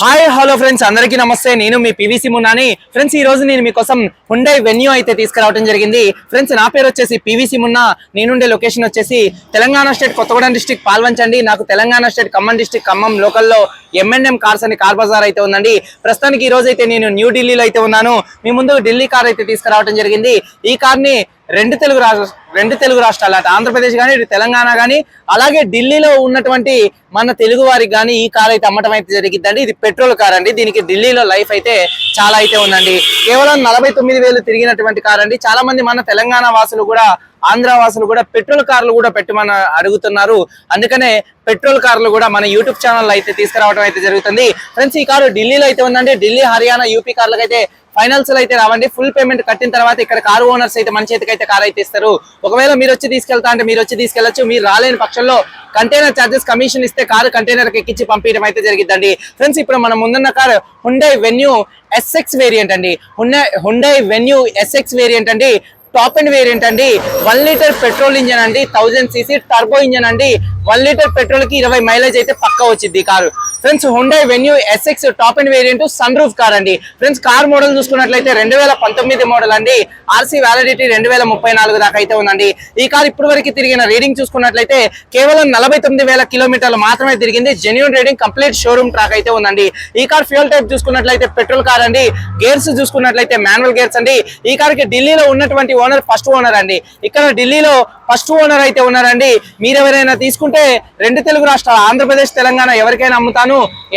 Hi hello friends అందరికీ నమస్తే. నేను మీ పివిసి మున్నాని ఫ్రెండ్స్ ఈ రోజు నేను మీకోసం హుండై వెన్యూ అయితే తీసుకురావడం జరిగింది. ఫ్రెండ్స్ నా పేరు వచ్చేసి పివిసి మున్నా నేనుండే లొకేషన్ వచ్చేసి తెలంగాణ స్టేట్ కొత్తగూడెం డిస్టిక్ పాల్వంచండి. నాకు తెలంగాణ స్టేట్ ఖమ్మం డిస్టిక్ ఖమ్మం లోకల్లో ఎంఎన్ఎం కార్స్ అని కార్ బజార్ అయితే ఉందండి. ప్రస్తుతానికి ఈ రోజు అయితే నేను న్యూ ఢిల్లీలో అయితే ఉన్నాను. మీ ముందు ఢిల్లీ కార్ అయితే తీసుకురావడం జరిగింది. ఈ కార్ని రెండు తెలుగు రాష్ట్ర రెండు తెలుగు రాష్ట్రాలు అటు. ఆంధ్రప్రదేశ్ కానీ ఇటు తెలంగాణ కానీ అలాగే ఢిల్లీలో ఉన్నటువంటి మన తెలుగు వారికి కానీ ఈ కార్ అయితే అమ్మటం అయితే జరిగిందండి ఇది పెట్రోల్ కార్ అండి. దీనికి ఢిల్లీలో లైఫ్ అయితే చాలా అయితే ఉందండి. కేవలం నలభై తొమ్మిది వేలు తిరిగినటువంటి కార్ అండి. చాలా మంది మన తెలంగాణ వాసులు కూడా ఆంధ్ర వాసులు కూడా పెట్రోల్ కార్లు కూడా పెట్టమని అడుగుతున్నారు. అందుకనే పెట్రోల్ కార్లు కూడా మన యూట్యూబ్ ఛానల్ అయితే తీసుకురావడం అయితే జరుగుతుంది. ఫ్రెండ్స్ ఈ కారు ఢిల్లీలో అయితే ఉందండి. ఢిల్లీ హర్యానా యూపీ కార్లకు అయితే ఫైనల్స్ అయితే రావండి. ఫుల్ పేమెంట్ కట్టిన తర్వాత ఇక్కడ కారు ఓనర్స్ అయితే మన చేతికి అయితే కార్ అయితే ఇస్తారు. ఒకవేళ మీరు వచ్చి తీసుకెళ్తా అంటే మీరు వచ్చి తీసుకెళ్ళొచ్చు మీరు రాలేని పక్షంలో కంటైనర్ చార్జెస్ కమిషన్ ఇస్తే కారు కంటైనర్కి ఎక్కించి పంపించడం అయితే జరిగిద్దండి. ఫ్రెండ్స్ ఇప్పుడు మనం ముందున్న car Hyundai Venue SX variant అండి. Hyundai Hyundai Venue SX variant అండి. టాప్ అండ్ వేరియంట్ అండి. వన్ లీటర్ పెట్రోల్ ఇంజన్ అండి. థౌజండ్ సీసీ టర్బో ఇంజన్ అండి. వన్ లీటర్ పెట్రోల్కి ఇరవై మైలేజ్ అయితే పక్క వచ్చింది car. Friends Hyundai Venue SX top end variant sun roof car అండి. ఫ్రెండ్స్ కార్ మోడల్ చూసుకున్నట్లయితే రెండు వేల పంతొమ్మిది మోడల్ అండి. ఆర్సీ వ్యాలిడిటీ రెండు వేల ముప్పై నాలుగు దాకా అయితే ఉందండి. ఈ కార్ ఇప్పటి వరకు తిరిగిన రీడింగ్ చూసుకున్నట్లయితే కేవలం నలభై తొమ్మిది వేల కిలోమీటర్లు మాత్రమే తిరిగింది. Genuine reading complete showroom track అయితే ఉందండి. ఈ కార్ ఫ్యూల్ టైప్ చూసుకున్నట్లయితే పెట్రోల్ కార్ అండి. గేర్స్ చూసుకున్నట్లయితే మాన్యువల్ గేర్స్ అండి. ఈ కార్కి ఢిల్లీలో ఉన్నటువంటి ఓనర్ ఫస్ట్ ఓనర్ అండి. ఇక్కడ ఢిల్లీలో ఫస్ట్ ఓనర్ అయితే ఉన్నారండి. మీరు ఎవరైనా తీసుకుంటే రెండు తెలుగు రాష్ట్రాలు ఆంధ్రప్రదేశ్ తెలంగాణ ఎవరికైనా అమ్ముతాను.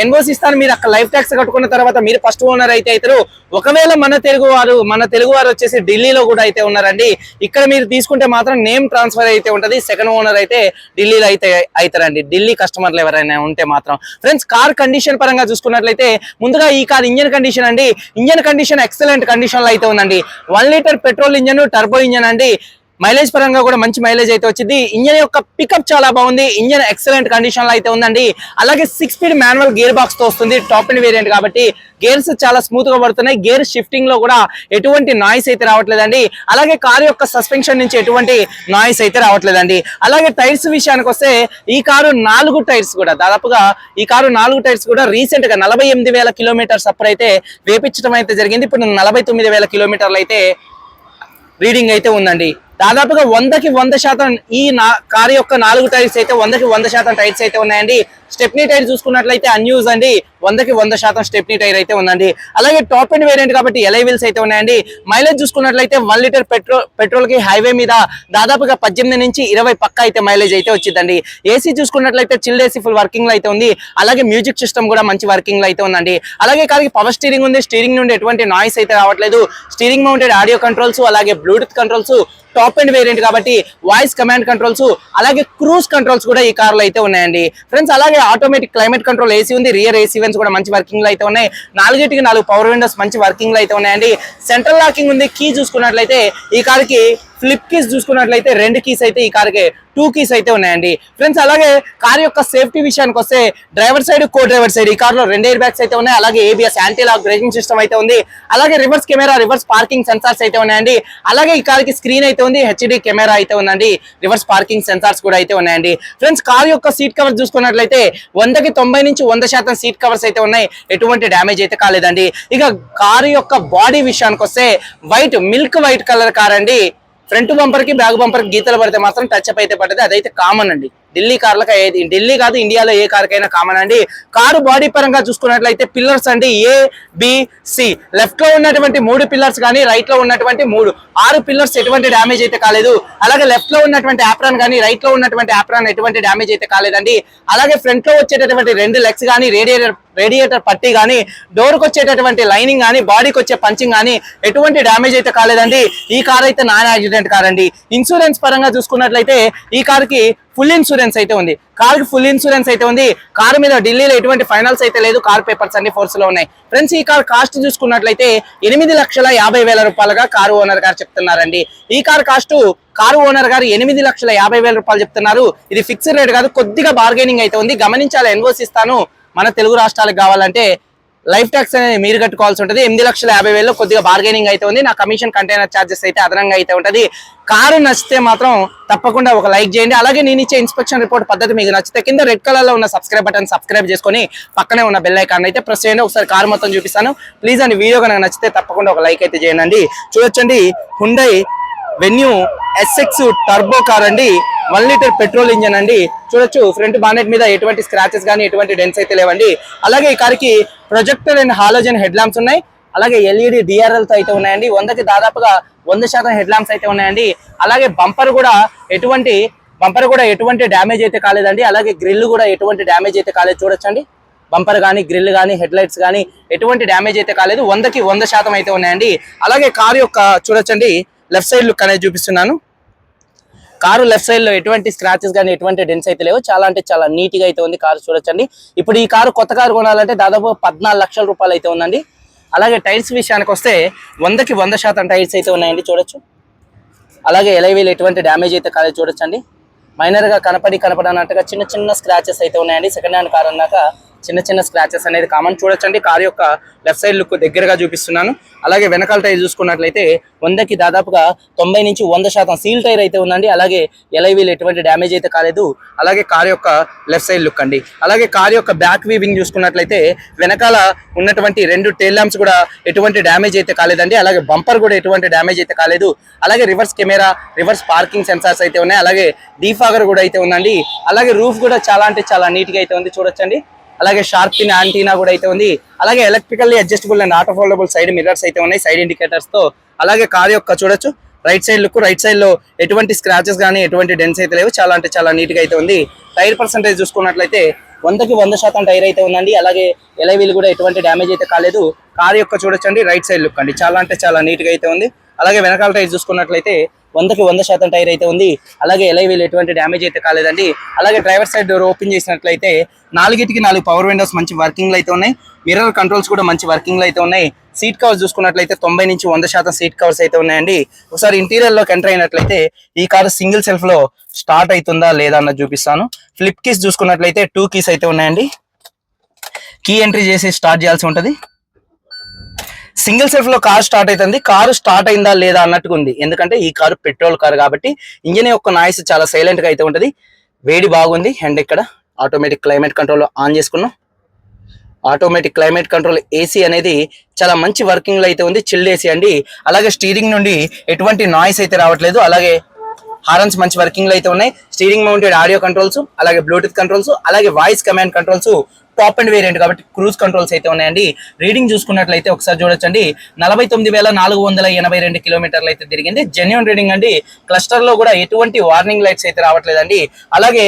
ఎన్ఓసి ఇస్తాను మీరు అక్కడ లైఫ్ ట్యాక్స్ కట్టుకున్న తర్వాత మీరు ఫస్ట్ ఓనర్ అయితే అవుతారు ఒకవేళ మన తెలుగు వారు మన తెలుగు వారు వచ్చేసి ఢిల్లీలో కూడా అయితే ఉన్నారండి. ఇక్కడ మీరు తీసుకుంటే మాత్రం నేమ్ ట్రాన్స్ఫర్ అయితే ఉంటది సెకండ్ ఓనర్ అయితే ఢిల్లీలో అయితే అవుతారండి ఢిల్లీ కస్టమర్లు ఎవరైనా ఉంటే మాత్రం. ఫ్రెండ్స్ కార్ కండిషన్ పరంగా చూసుకున్నట్లయితే ముందుగా ఈ కార్ ఇంజన్ కండిషన్ అండి. ఇంజన్ కండిషన్ ఎక్సలెంట్ కండిషన్లో అయితే ఉందండి. One litre petrol engine turbo engine అండి. మైలేజ్ పరంగా కూడా మంచి మైలేజ్ అయితే వచ్చింది. ఇంజన్ యొక్క పికప్ చాలా బాగుంది. ఇంజన్ ఎక్సలెంట్ కండిషన్లో అయితే ఉందండి. అలాగే సిక్స్ స్పీడ్ మాన్యువల్ గేర్ బాక్స్తో వస్తుంది. టాప్ అండ్ వేరియంట్ కాబట్టి గేర్స్ చాలా స్మూత్గా పడుతున్నాయి. గేర్ షిఫ్టింగ్లో కూడా ఎటువంటి నాయిస్ అయితే రావట్లేదండి. అలాగే కారు యొక్క సస్పెన్షన్ నుంచి ఎటువంటి నాయిస్ అయితే రావట్లేదండి. అలాగే టైర్స్ విషయానికి వస్తే ఈ కారు నాలుగు టైర్స్ కూడా దాదాపుగా ఈ కారు నాలుగు టైర్స్ కూడా రీసెంట్గా నలభై ఎనిమిది వేల కిలోమీటర్స్ అప్పుడైతే వేపించడం అయితే జరిగింది. ఇప్పుడు నలభై తొమ్మిది వేల కిలోమీటర్లు అయితే రీడింగ్ అయితే ఉందండి. దాదాపుగా వందకి వంద శాతం ఈ నా కారు యొక్క నాలుగు టైర్స్ అయితే వందకి వంద శాతం టైర్స్ అయితే ఉన్నాయండి. స్టెప్నీ టైర్ చూసుకున్నట్లయితే అన్యూజ్ అండి వందకి వంద శాతం స్టెప్నీ టైర్ అయితే ఉందండి. అలాగే టాప్ అండ్ వేరియంట్ కాబట్టి ఎలై వీల్స్ అయితే ఉన్నాయండి. మైలేజ్ చూసుకున్నట్లయితే వన్ లీటర్ పెట్రోల్ పెట్రోల్కి హైవే మీద దాదాపుగా పద్దెనిమిది నుంచి ఇరవై పక్క అయితే మైలేజ్ అయితే వచ్చిందండి. ఏసీ చూసుకున్నట్లయితే చిల్డ్ ఏసీ ఫుల్ వర్కింగ్లో అయితే ఉంది. అలాగే మ్యూజిక్ సిస్టమ్ కూడా మంచి వర్కింగ్లో అయితే ఉందండి. అలాగే కారికి పవర్ స్టీరింగ్ ఉంది. స్టీరింగ్ నుండి ఎటువంటి నాయిస్ అయితే రావట్లేదు. స్టీరింగ్ మౌంటెడ్ ఆడియో కంట్రోల్స్ అలాగే bluetooth controls top end variant కాబట్టి వాయిస్ కమాండ్ కంట్రోల్స్ అలాగే క్రూజ్ కంట్రోల్స్ కూడా ఈ కార్లో అయితే ఉన్నాయండి. ఫ్రెండ్స్ అలాగే ఆటోమేటిక్ క్లైమేట్ కంట్రోల్ ఏసీ ఉంది. రియర్ ఏసీ వెన్స్ కూడా మంచి వర్కింగ్లో అయితే ఉన్నాయి. నాలుగిటికి నాలుగు పవర్ విండోస్ మంచి వర్కింగ్లో అయితే ఉన్నాయండి. సెంట్రల్ లాకింగ్ ఉంది. కీ చూసుకున్నట్లయితే ఈ కార్కి ఫ్లిప్ కీస్ చూసుకున్నట్లయితే రెండు కీస్ అయితే ఈ కార్కి టూ కీస్ అయితే ఉన్నాయండి. ఫ్రెండ్స్ అలాగే కార్ యొక్క సేఫ్టీ విషయానికి వస్తే driver side co driver side ఈ కార్లో రెండు ఎయిర్ బ్యాగ్స్ అయితే ఉన్నాయి. అలాగే ABS anti lock braking system అయితే ఉంది. అలాగే reverse camera reverse parking sensors అయితే ఉన్నాయండి. అలాగే ఈ కార్కి స్క్రీన్ అయితే ఉంది. హెచ్డి కెమెరా అయితే ఉందండి. రివర్స్ పార్కింగ్ సెన్సార్స్ కూడా అయితే ఉన్నాయండి. ఫ్రెండ్స్ కార్ యొక్క సీట్ కవర్ చూసుకున్నట్లయితే వందకి తొంభై నుంచి వంద శాతం సీట్ కవర్స్ అయితే ఉన్నాయి. ఎటువంటి డ్యామేజ్ అయితే కాలేదండి. ఇక కారు యొక్క బాడీ విషయానికి వస్తే white milk white colour car అండి. ఫ్రంట్ బంపర్కి బ్యాక్ బంపర్కి గీతలు పడితే మాత్రం టచ్ అప్ అయితే పడ్డది. అదైతే కామన్ అండి. ఢిల్లీ కార్లకు ఏది ఢిల్లీ కాదు ఇండియాలో ఏ కార్కైనా కామన్ అండి. కారు బాడీ పరంగా చూసుకున్నట్లయితే పిల్లర్స్ అండి ఏ బిసి లెఫ్ట్లో ఉన్నటువంటి మూడు పిల్లర్స్ కానీ రైట్లో ఉన్నటువంటి మూడు. ఆరు పిల్లర్స్ ఎటువంటి డ్యామేజ్ అయితే కాలేదు. అలాగే లెఫ్ట్లో ఉన్నటువంటి ఆప్రాన్ కానీ రైట్లో ఉన్నటువంటి ఆప్రాన్ ఎటువంటి డ్యామేజ్ అయితే కాలేదండి. అలాగే ఫ్రంట్లో వచ్చేటటువంటి రెండు లెగ్స్ కానీ రేడియేటర్ రేడియేటర్ పట్టి కానీ డోర్కి వచ్చేటటువంటి లైనింగ్ కానీ బాడీకి వచ్చే పంచింగ్ కానీ ఎటువంటి డ్యామేజ్ అయితే కాలేదండి. ఈ కార్ అయితే నాన్ యాక్సిడెంట్ కార్ అండి. ఇన్సూరెన్స్ పరంగా చూసుకున్నట్లయితే ఈ కార్కి ఫుల్ ఇన్సూరెన్స్ అయితే ఉంది. కార్కి ఫుల్ ఇన్సూరెన్స్ అయితే ఉంది. కారు మీద ఢిల్లీలో ఎటువంటి ఫైనల్స్ అయితే లేదు. కార్ పేపర్స్ అన్ని ఫోర్స్లో ఉన్నాయి. ఫ్రెండ్స్ ఈ కార్ కాస్ట్ చూసుకున్నట్లయితే ఎనిమిది లక్షల యాభై వేల రూపాయలుగా కారు ఓనర్ గారు చెప్తున్నారండి. ఈ కార్ కాస్ట్ కారు ఓనర్ గారు ఎనిమిది లక్షల యాభై వేల రూపాయలు చెప్తున్నారు. ఇది ఫిక్స్డ్ రేట్ కాదు కొద్దిగా బార్గెనింగ్ అయితే ఉంది. గమనించాలి ఎన్వోసిస్తాను ఇస్తాను మన తెలుగు రాష్ట్రాలకు కావాలంటే లైఫ్ ట్యాక్స్ అనేది మీరు కట్టుకోవాల్సి ఉంటుంది. ఎనిమిది లక్షల యాభై వేలు కొద్దిగా బార్గెనింగ్ అయితే ఉంది. నా కమిషన్ కంటైనర్ ఛార్జెస్ అయితే అదనంగా అయితే ఉంటుంది. కారు నచ్చితే మాత్రం తప్పకుండా ఒక లైక్ చేయండి. అలాగే నేను ఇచ్చే ఇన్స్పెక్షన్ రిపోర్ట్ పద్ధతి మీకు నచ్చితే కింద రెడ్ కలర్లో ఉన్న సబ్స్క్రైబ్ బటన్ సబ్స్క్రైబ్ చేసుకొని పక్కనే ఉన్న బెల్ ఐకాన్ అయితే ప్రెస్ చేయండి. ఒకసారి కారు మొత్తం చూపిస్తాను. ప్లీజ్ అని వీడియో కనుక నచ్చితే తప్పకుండా ఒక లైక్ అయితే చేయండి. చూడొచ్చండి Hyundai Venue SX turbo car అండి. వన్ లీటర్ పెట్రోల్ ఇంజన్ అండి. చూడొచ్చు ఫ్రంట్ బానెట్ మీద ఎటువంటి స్క్రాచెస్ కానీ ఎటువంటి డెన్స్ అయితే లేవండి. అలాగే ఈ కార్కి projector and halogen head lamps ఉన్నాయి. అలాగే ఎల్ఈడి డిఆర్ఎల్తో అయితే ఉన్నాయండి. వందకి దాదాపుగా వంద శాతం హెడ్ ల్యాంప్స్ అయితే ఉన్నాయండి. అలాగే బంపర్ కూడా ఎటువంటి బంపర్ కూడా ఎటువంటి డ్యామేజ్ అయితే కాలేదండి. అలాగే గ్రిల్ కూడా ఎటువంటి డ్యామేజ్ అయితే కాలేదు చూడొచ్చండి. బంపర్ కానీ గ్రిల్ కానీ హెడ్ లైట్స్ కానీ ఎటువంటి డ్యామేజ్ అయితే కాలేదు. వందకి వంద శాతం అయితే ఉన్నాయండి. అలాగే కారు యొక్క చూడొచ్చండి. లెఫ్ట్ సైడ్ లుక్ అనేది చూపిస్తున్నాను. కారు లెఫ్ట్ సైడ్లో ఎటువంటి స్క్రాచెస్ కానీ ఎటువంటి డెన్స్ అయితే లేవు. చాలా అంటే చాలా నీట్గా అయితే ఉంది కారు చూడొచ్చండి. ఇప్పుడు ఈ కారు కొత్త కారు కొనాలంటే దాదాపు పద్నాలుగు లక్షల రూపాయలు అయితే ఉందండి. అలాగే టైర్స్ విషయానికి వస్తే వందకి వంద శాతం టైర్స్ అయితే ఉన్నాయండి చూడొచ్చు. అలాగే ఎలైవీలు ఎటువంటి డ్యామేజ్ అయితే కాలేదు చూడొచ్చండి. మైనర్గా కనపడి కనపడనట్టుగా చిన్న చిన్న స్క్రాచెస్ అయితే ఉన్నాయండి. సెకండ్ హ్యాండ్ కార్ అన్నాక చిన్న చిన్న స్క్రాచెస్ అనేది కామన్ చూడొచ్చండి. కార్ యొక్క లెఫ్ట్ సైడ్ లుక్ దగ్గరగా చూపిస్తున్నాను. అలాగే వెనకాల టైర్ చూసుకున్నట్లయితే వందకి దాదాపుగా తొంభై నుంచి వంద శాతం సీల్ టైర్ అయితే ఉందండి. అలాగే ఎలైవీలు ఎటువంటి డ్యామేజ్ అయితే కాలేదు. అలాగే కార్ యొక్క లెఫ్ట్ సైడ్ లుక్ అండి. అలాగే కార్ యొక్క బ్యాక్ వీవింగ్ చూసుకున్నట్లయితే వెనకాల ఉన్నటువంటి రెండు టైల్ ల్యాంప్స్ కూడా ఎటువంటి డ్యామేజ్ అయితే కాలేదండి. అలాగే బంపర్ కూడా ఎటువంటి డ్యామేజ్ అయితే కాలేదు. అలాగే reverse camera reverse parking sensors అయితే ఉన్నాయి. అలాగే డీఫాగర్ కూడా అయితే ఉందండి. అలాగే రూఫ్ కూడా చాలా అంటే చాలా నీట్గా అయితే ఉంది చూడొచ్చండి. అలాగే షార్ప్ పిన్ యాంటీనా కూడా అయితే ఉంది. అలాగే electrically adjustable and auto foldable side mirrors అయితే ఉన్నాయి సైడ్ ఇండికేటర్స్తో. అలాగే కార్ యొక్క చూడొచ్చు రైట్ సైడ్ లుక్ రైట్ సైడ్లో ఎటువంటి స్క్రాచెస్ కానీ ఎటువంటి డెన్స్ అయితే లేవు. చాలా అంటే చాలా నీట్గా అయితే ఉంది. టైర్ పర్సంటేజ్ చూసుకున్నట్లయితే వందకి వంద శాతం టైర్ అయితే ఉందండి. అలాగే ఎలైవీలు కూడా ఎటువంటి డ్యామేజ్ అయితే కాలేదు. కార్ యొక్క చూడొచ్చండి రైట్ సైడ్ లుక్ అండి. చాలా అంటే చాలా నీట్గా అయితే ఉంది. అలాగే వెనకాల టైర్ చూసుకున్నట్లయితే వందకి వంద శాతం టైర్ అయితే ఉంది. అలాగే ఎలైవీలు ఎటువంటి డ్యామేజ్ అయితే కాలేదండి. అలాగే డ్రైవర్ సైడ్ డోర్ ఓపెన్ చేసినట్లయితే నాలుగిటికి నాలుగు పవర్ విండోస్ మంచి వర్కింగ్లో అయితే ఉన్నాయి. మిర్రర్ కంట్రోల్స్ కూడా మంచి వర్కింగ్లో అయితే ఉన్నాయి. సీట్ కవర్స్ చూసుకున్నట్లయితే తొంభై నుంచి వంద శాతం సీట్ కవర్స్ అయితే ఉన్నాయండి. ఒకసారి ఇంటీరియర్లోకి ఎంటర్ అయినట్లయితే ఈ కారు సింగిల్ సెల్ఫ్లో స్టార్ట్ అవుతుందా లేదా అన్నది చూపిస్తాను. ఫ్లిప్ కీస్ చూసుకున్నట్లయితే టూ కీస్ అయితే ఉన్నాయండి. కీ ఎంట్రీ చేసి స్టార్ట్ చేయాల్సి ఉంటది. సింగిల్ సెల్ఫ్లో కార్ స్టార్ట్ అవుతుంది. కారు స్టార్ట్ అయిందా లేదా అన్నట్టుగా ఉంది. ఎందుకంటే ఈ కారు పెట్రోల్ కారు కాబట్టి ఇంజిన్ యొక్క నాయిస్ చాలా సైలెంట్గా అయితే ఉంటది. వేడి బాగుంది. అండ్ ఇక్కడ ఆటోమేటిక్ క్లైమేట్ కంట్రోల్ ఆన్ చేసుకున్నాం. ఆటోమేటిక్ క్లైమేట్ కంట్రోల్ ఏసీ అనేది చాలా మంచి వర్కింగ్లో అయితే ఉంది. చిల్డ్ ఏసీ అండి. అలాగే స్టీరింగ్ నుండి ఎటువంటి నాయిస్ అయితే రావట్లేదు. అలాగే హారన్స్ మంచి వర్కింగ్లో అయితే ఉన్నాయి. స్టీరింగ్ మౌంటెడ్ ఆడియో కంట్రోల్స్ అలాగే బ్లూటూత్ కంట్రోల్స్ అలాగే voice command controls top end variant కాబట్టి క్రూజ్ కంట్రోల్స్ అయితే ఉన్నాయండి. రీడింగ్ చూసుకున్నట్లయితే ఒకసారి చూడొచ్చండి. నలభై తొమ్మిది వేల నాలుగు వందల ఎనభై రెండు కిలోమీటర్లు అయితే తిరిగింది. జెన్యున్ రీడింగ్ అండి. క్లస్టర్లో కూడా ఎటువంటి వార్నింగ్ లైట్స్ అయితే రావట్లేదండి. అలాగే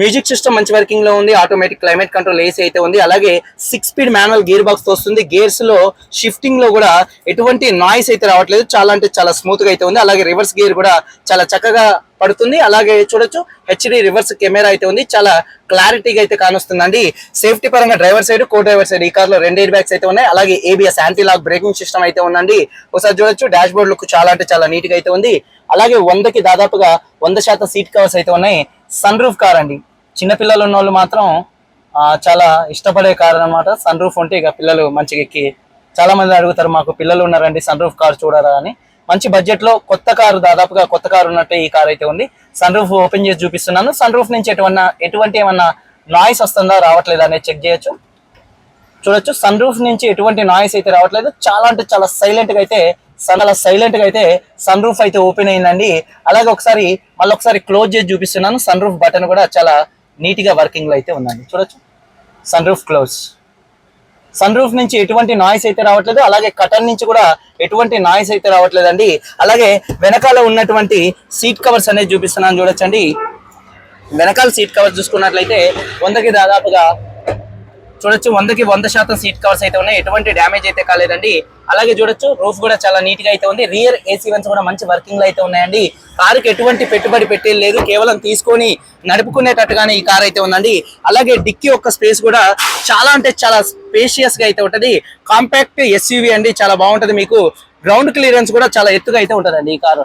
మ్యూజిక్ సిస్టమ్ మంచి వర్కింగ్లో ఉంది ఆటోమేటిక్ క్లైమేట్ కంట్రోల్ ఏసీ అయితే ఉంది. అలాగే six speed manual gear box వస్తుంది. గేర్స్లో షిఫ్టింగ్లో కూడా ఎటువంటి నాయిస్ అయితే రావట్లేదు. చాలా అంటే చాలా స్మూత్గా అయితే ఉంది. అలాగే రివర్స్ గేర్ కూడా చాలా చక్కగా పడుతుంది. అలాగే చూడొచ్చు హెచ్డి రివర్స్ కెమెరా అయితే ఉంది. చాలా క్లారిటీగా అయితే కానొస్తుందండి. సేఫ్టీ పరంగా driver side co driver side ఈ కార్లో రెండు ఎయిర్ బ్యాగ్స్ అయితే ఉన్నాయి. అలాగే ABS anti lock braking system అయితే ఉందండి. ఒకసారి చూడొచ్చు డాష్ బోర్డ్ లుక్ చాలా అంటే చాలా నీట్గా అయితే ఉంది. అలాగే వందకి దాదాపుగా వంద శాతం సీట్ కవర్స్ అయితే ఉన్నాయి. సన్ రూఫ్ కార్ అండి. చిన్నపిల్లలు ఉన్న వాళ్ళు మాత్రం చాలా ఇష్టపడే కార్ అన్నమాట. సన్ రూఫ్ ఉంటే ఇక పిల్లలు మంచిగా ఎక్కి చాలా మంది అడుగుతారు మాకు పిల్లలు ఉన్నారండి సన్ రూఫ్ కార్ చూడరా అని. మంచి బడ్జెట్లో కొత్త కారు దాదాపుగా కొత్త కారు ఉన్నట్టే ఈ కార్ అయితే ఉంది. సన్ రూఫ్ ఓపెన్ చేసి చూపిస్తున్నాను. సన్ రూఫ్ నుంచి ఎటువంటి ఎటువంటి ఏమన్నా నాయిస్ వస్తుందా రావట్లేదా అనేది చెక్ చేయొచ్చు. చూడొచ్చు. సన్ రూఫ్ నుంచి ఎటువంటి నాయిస్ అయితే రావట్లేదు. చాలా అంటే చాలా సైలెంట్గా అయితే చాలా అలా సైలెంట్గా అయితే సన్ రూఫ్ అయితే ఓపెన్ అయిందండి. అలాగే ఒకసారి మళ్ళీ ఒకసారి క్లోజ్ చేసి చూపిస్తున్నాను. సన్ రూఫ్ బటన్ కూడా చాలా నీట్గా వర్కింగ్లో అయితే ఉందండి. చూడొచ్చు. Sun roof close sun roof నుంచి ఎటువంటి నాయిస్ అయితే రావట్లేదు. అలాగే కటన్ నుంచి కూడా ఎటువంటి నాయిస్ అయితే రావట్లేదండి. అలాగే వెనకాల ఉన్నటువంటి సీట్ కవర్స్ అనేది చూపిస్తున్నాను. చూడొచ్చండి. వెనకాల సీట్ కవర్స్ చూసుకున్నట్లయితే వందకి దాదాపుగా చూడొచ్చు వందకి వంద శాతం సీట్ కవర్స్ అయితే ఉన్నాయి. ఎటువంటి డ్యామేజ్ అయితే కాలేదండి. అలాగే చూడొచ్చు రూఫ్ కూడా చాలా నీట్గా అయితే ఉంది. రియర్ ఏసీ వన్స్ కూడా మంచి వర్కింగ్లో అయితే ఉన్నాయండి. కారుకి ఎటువంటి పెట్టుబడి పెట్టేది లేదు. కేవలం తీసుకొని నడుపుకునేటట్టుగానే ఈ కార్ అయితే ఉందండి. అలాగే డిక్కీ యొక్క స్పేస్ కూడా చాలా అంటే చాలా స్పేషియస్గా అయితే ఉంటది. కాంపాక్ట్ ఎస్యూవి అండి చాలా బాగుంటది మీకు. గ్రౌండ్ క్లియరెన్స్ కూడా చాలా ఎత్తుగా అయితే ఉంటదండి ఈ కారు.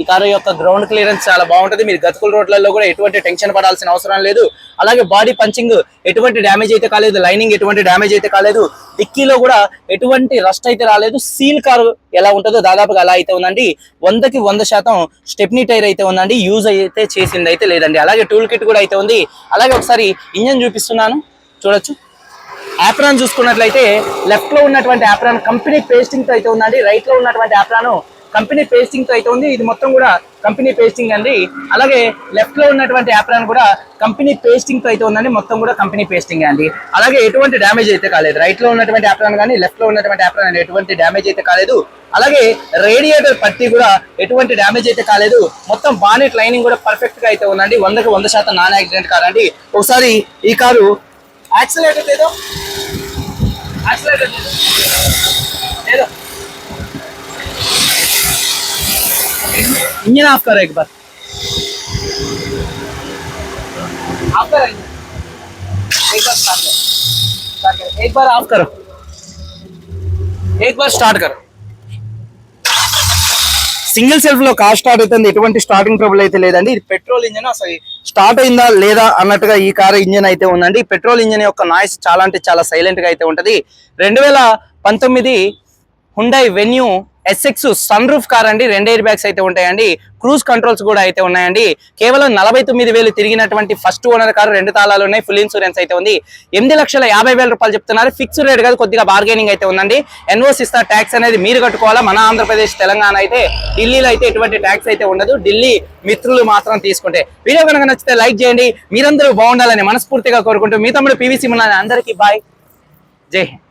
ఈ కారు యొక్క గ్రౌండ్ క్లియరెన్స్ చాలా బాగుంటుంది. మీరు గతుకుల రోడ్లలో కూడా ఎటువంటి టెన్షన్ పడాల్సిన అవసరం లేదు. అలాగే బాడీ పంచింగ్ ఎటువంటి డ్యామేజ్ అయితే కాలేదు. లైనింగ్ ఎటువంటి డ్యామేజ్ అయితే కాలేదు. డిక్కీలో కూడా ఎటువంటి రస్ట్ అయితే రాలేదు. సీల్ కారు ఎలా ఉంటుందో దాదాపుగా అలా అయితే ఉందండి. వందకి వంద శాతం స్టెప్నీ టైర్ అయితే ఉందండి. యూజ్ అయితే చేసింది అయితే లేదండి. అలాగే టూల్ కిట్ కూడా అయితే ఉంది. అలాగే ఒకసారి ఇంజన్ చూపిస్తున్నాను. చూడొచ్చు. యాప్రాన్ చూసుకున్నట్లయితే లెఫ్ట్లో ఉన్నటువంటి యాప్రాన్ కంపెనీ పేస్టింగ్తో అయితే ఉందండి. రైట్లో ఉన్నటువంటి యాప్రాన్ కంపెనీ పేస్టింగ్తో అయితే ఉంది. ఇది మొత్తం కూడా కంపెనీ పేస్టింగ్ అండి. అలాగే లెఫ్ట్లో ఉన్నటువంటి యాప్రాన్ కూడా కంపెనీ పేస్టింగ్తో అయితే ఉందండి. మొత్తం కూడా కంపెనీ పేస్టింగ్ అండి. అలాగే ఎటువంటి డ్యామేజ్ అయితే కాలేదు. రైట్లో ఉన్నటువంటి యాప్రాన్ కానీ లెఫ్ట్లో ఉన్నటువంటి యాప్రాన్ ఎటువంటి డ్యామేజ్ అయితే కాలేదు. అలాగే రేడియేటర్ పట్టి కూడా ఎటువంటి డ్యామేజ్ అయితే కాలేదు. మొత్తం బానెట్ లైనింగ్ కూడా పర్ఫెక్ట్గా అయితే ఉందండి. వందకి వంద శాతం నాన్ యాక్సిడెంట్ కార్ అండి. ఒకసారి ఈ కారు యాక్సిలేటర్ ఏదో యాక్సిలేటర్ లేదు इंजन ऑफ करो एक बार ऑफ करो इंजन एक बार स्टार्ट करो स्टार्ट करो एक बार ऑफ करो एक बार स्टार्ट करो సింగిల్ సెల్ఫ్ లో కార్ స్టార్ట్ అవుతుంది ఎటువంటి స్టార్టింగ్ ట్రబుల్ అయితే లేదండి ఇది పెట్రోల్ ఇంజన్ అసలు స్టార్ట్ అయిందా లేదా అన్నట్టుగా ఈ కార్ ఇంజన్ అయితే ఉందండి పెట్రోల్ ఇంజన్ యొక్క నాయిస్ చాలా అంటే చాలా సైలెంట్ గా అయితే ఉంటది రెండు వేల పంతొమ్మిది Hyundai venue SX sunroof car అండి. రెండు ఎయిర్ బ్యాగ్స్ అయితే ఉంటాయండి. క్రూజ్ కంట్రోల్స్ కూడా అయితే ఉన్నాయండి. కేవలం నలభై తొమ్మిది వేలు తిరిగినటువంటి ఫస్ట్ ఓనర్ కారు రెండు తాళాలు ఉన్నాయి. ఫుల్ ఇన్సూరెన్స్ అయితే ఉంది. ఎనిమిది లక్షల యాభై వేల రూపాయలు చెప్తున్నారు. ఫిక్స్డ్ రేట్ కాదు కొద్దిగా బార్గెనింగ్ అయితే ఉందండి. ఎన్ఓస్ ఇస్తా ట్యాక్స్ అనేది మీరు కట్టుకోవాలా? మన ఆంధ్రప్రదేశ్ తెలంగాణ అయితే ఢిల్లీలో అయితే ఎటువంటి ట్యాక్స్ అయితే ఉండదు. ఢిల్లీ మిత్రులు మాత్రం తీసుకుంటే. వీడియో కనుక నచ్చితే లైక్ చేయండి. మీరందరూ బాగుండాలని మనస్ఫూర్తిగా కోరుకుంటూ మీ తమ్ముడు పీవీసీ మున్నాని అందరికీ బాయ్ జై హింద్.